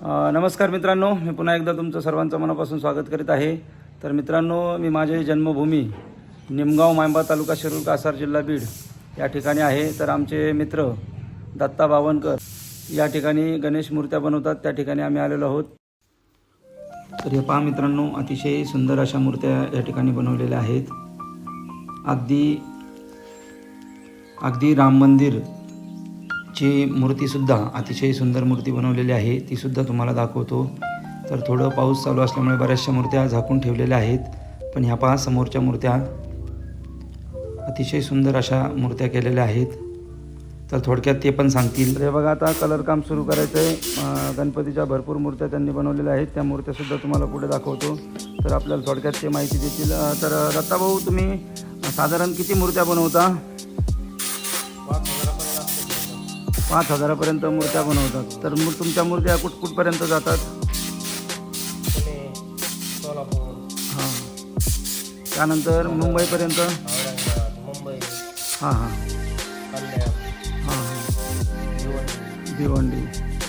नमस्कार मित्रांनो मी पुन्हा एकदा तुमचं सर्वांचं मनापासून स्वागत करीत आहे. तर मित्रांनो मी माझी जन्मभूमी निमगाव मांबा तालुका शिरूर कासार जिल्हा बीड या ठिकाणी आहे. तर आमचे मित्र दत्ता बावनकर या ठिकाणी गणेश मूर्त्या बनवतात. त्या ठिकाणी आम्ही आलेलो आहोत. तर हे पहा मित्रांनो अतिशय सुंदर अशा मूर्त्या या ठिकाणी बनवलेल्या आहेत. अगदी अगदी राम मंदिर ची मूर्तीसुद्धा अतिशय सुंदर मूर्ती बनवलेली आहे तीसुद्धा तुम्हाला दाखवतो. तर थोडं पाऊस चालू असल्यामुळे बऱ्याचशा मूर्त्या झाकून ठेवलेल्या आहेत पण ह्या पहा समोरच्या मूर्त्या. अतिशय सुंदर अशा मूर्त्या केलेल्या आहेत. तर थोडक्यात ते पण सांगतील. तर हे बघा आता कलर काम सुरू करायचं आहे गणपतीच्या भरपूर मूर्त्या त्यांनी बनवलेल्या आहेत. त्या मूर्त्यासुद्धा तुम्हाला पुढे दाखवतो. तर आपल्याला थोडक्यात ते माहिती देतील. तर दत्ताभाऊ तुम्ही साधारण किती मूर्त्या बनवता? पाच हजारापर्यंत मूर्त्या बनवतात. तर मग तुमच्या मूर्त्या कुठ कुठपर्यंत जातात? हां. त्यानंतर मुंबईपर्यंत? मुंबई हां हां. हां हां. भिवंडी.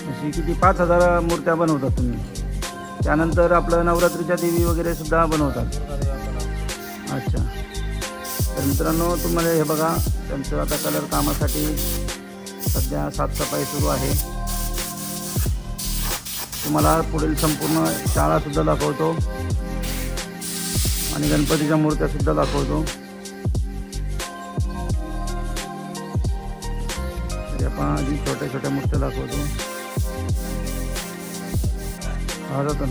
अशी किती पाच हजार मूर्त्या बनवतात तुम्ही. त्यानंतर आपलं नवरात्रीच्या देवी वगैरे सुद्धा बनवतात. अच्छा. तर मित्रांनो तुम्हाला हे बघा. त्यांचं आता कलर कामासाठी सध्या साफसफाई सुरू आहे. तुम्हाला पुढील संपूर्ण शाळासुद्धा दाखवतो. आणि गणपतीच्या मूर्त्यासुद्धा दाखवतो. आपण आधी छोट्या छोट्या मूर्त्या दाखवतो. हा जातो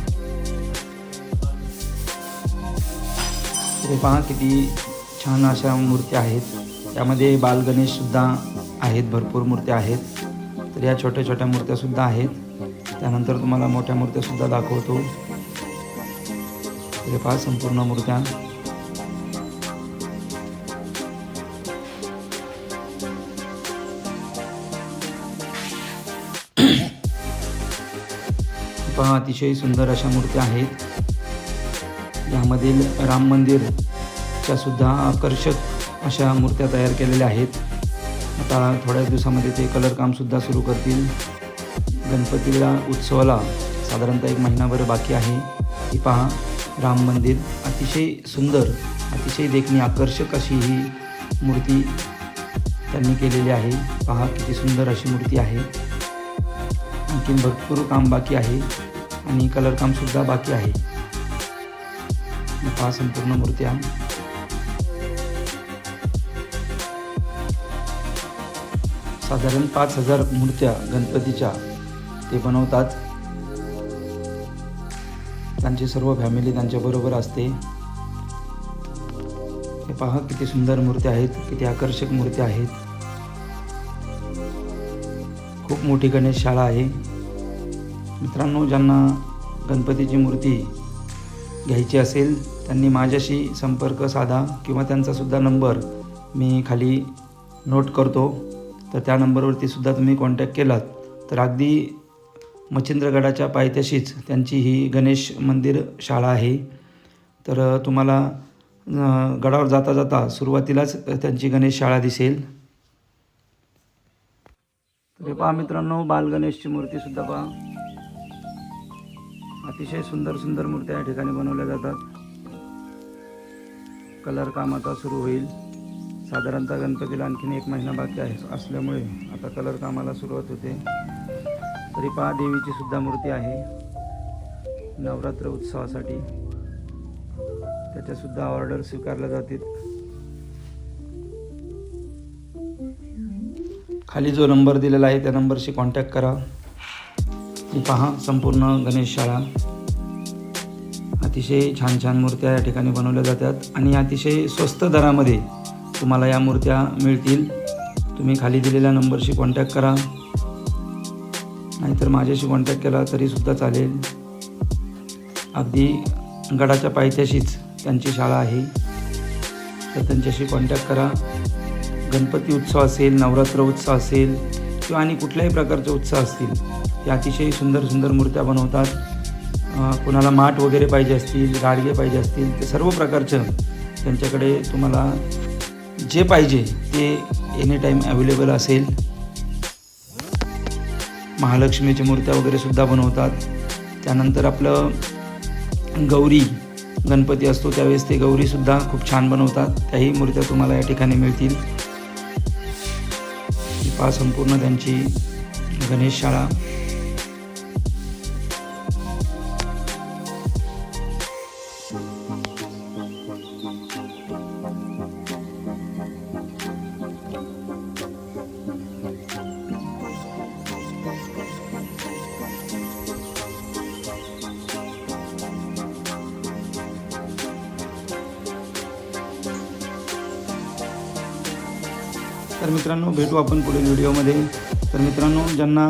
पहा किती छान अशा मूर्त्या आहेत. त्यामध्ये बालगणेशसुद्धा आहेत भरपूर मूर्त्या आहेत. तर या छोट्या छोट्या मूर्त्यासुद्धा आहेत. त्यानंतर तुम्हाला मोठ्या मूर्त्यासुद्धा दाखवतो. हे पहा संपूर्ण मूर्त्या. पहा अतिशय सुंदर अशा मूर्त्या आहेत. यामधील राम मंदिरच्या सुद्धा आकर्षक अशा मूर्त्या तयार केलेल्या आहेत. आता थोड्या दिवसामध्ये ते कलर कामसुद्धा सुरू करतील. गणपतीला उत्सवाला साधारणतः एक महिनाभर बाकी आहे. ती पहा राम मंदिर अतिशय सुंदर अतिशय देखणी आकर्षक अशी ही मूर्ती त्यांनी केलेली आहे. पहा किती सुंदर अशी मूर्ती आहे. आणखीन भरपूर काम बाकी आहे आणि कलर कामसुद्धा बाकी आहे. पहा संपूर्ण मूर्त्या. साधारण पाच हजार मूर्त्या गणपतीच्या ते बनवतात. त्यांची सर्व फॅमिली त्यांच्याबरोबर असते. हे पहा किती सुंदर मूर्त्या आहेत किती आकर्षक मूर्त्या आहेत. खूप मोठी गणेश शाळा आहे. मित्रांनो ज्यांना गणपतीची मूर्ती घ्यायची असेल त्यांनी माझ्याशी संपर्क साधा किंवा त्यांचासुद्धा नंबर मी खाली नोट करतो. तर त्या नंबरवरती सुद्धा तुम्ही कॉन्टॅक्ट केलात. तर अगदी मच्छिंद्रगडाच्या पायथ्याशीच त्यांची ही गणेश मंदिर शाळा आहे. तर तुम्हाला गडावर जाता जाता सुरुवातीलाच त्यांची गणेश शाळा दिसेल. तर पहा मित्रांनो बाल गणेशची मूर्तीसुद्धा पहा. अतिशय सुंदर सुंदर मूर्त्या या ठिकाणी बनवल्या जातात. कलर काम आता सुरू होईल. साधारणतः गणपतीला आणखीन एक महिना बाकी आहे असल्यामुळे आता कलर कामाला सुरुवात होते. तरी पहा देवीची सुद्धा मूर्ती आहे. नवरात्र उत्सवासाठी. त्याच्यासुद्धा ऑर्डर स्वीकारल्या जातील. खाली जो नंबर दिलेला आहे त्या नंबरशी कॉन्टॅक्ट करा. ती पहा संपूर्ण गणेश शाळा. अतिशय छान छान मूर्त्या या ठिकाणी बनवल्या जातात. आणि अतिशय स्वस्त दरामध्ये तुम्हाला या मूर्त्या मिळतील. तुम्ही खाली दिलेल्या नंबरशी कॉन्टॅक्ट करा. नाहीतर माझ्याशी कॉन्टॅक्ट केला तरीसुद्धा चालेल. अगदी गडाच्या पायथ्याशीच त्यांची शाळा आहे. तर त्यांच्याशी कॉन्टॅक्ट करा. गणपती उत्सव असेल नवरात्र उत्सव असेल किंवा आणि कुठल्याही प्रकारचे उत्सव असतील ते अतिशय सुंदर सुंदर मूर्त्या बनवतात. कुणाला माठ वगैरे पाहिजे असतील गाडगे पाहिजे असतील ते सर्व प्रकारचं त्यांच्याकडे तुम्हाला जे पाहिजे ते एनी टाईम अवेलेबल असेल. महालक्ष्मीच्या मूर्त्या वगैरे सुद्धा बनवतात. त्यानंतर आपलं गौरी गणपती असतो त्यावेळेस ते गौरीसुद्धा खूप छान बनवतात. त्याही मूर्त्या तुम्हाला या ठिकाणी मिळतील. ही पहा संपूर्ण त्यांची गणेश शाळा. तर मित्रांनो भेटू आपण पुढील व्हिडिओमध्ये. तर मित्रांनो ज्यांना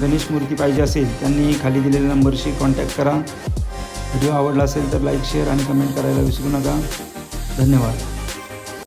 गणेश मूर्ती पाहिजे असेल त्यांनी खाली दिलेल्या नंबरशी कॉन्टॅक्ट करा. व्हिडिओ आवडला असेल तर लाईक शेअर आणि कमेंट करायला विसरू नका. धन्यवाद.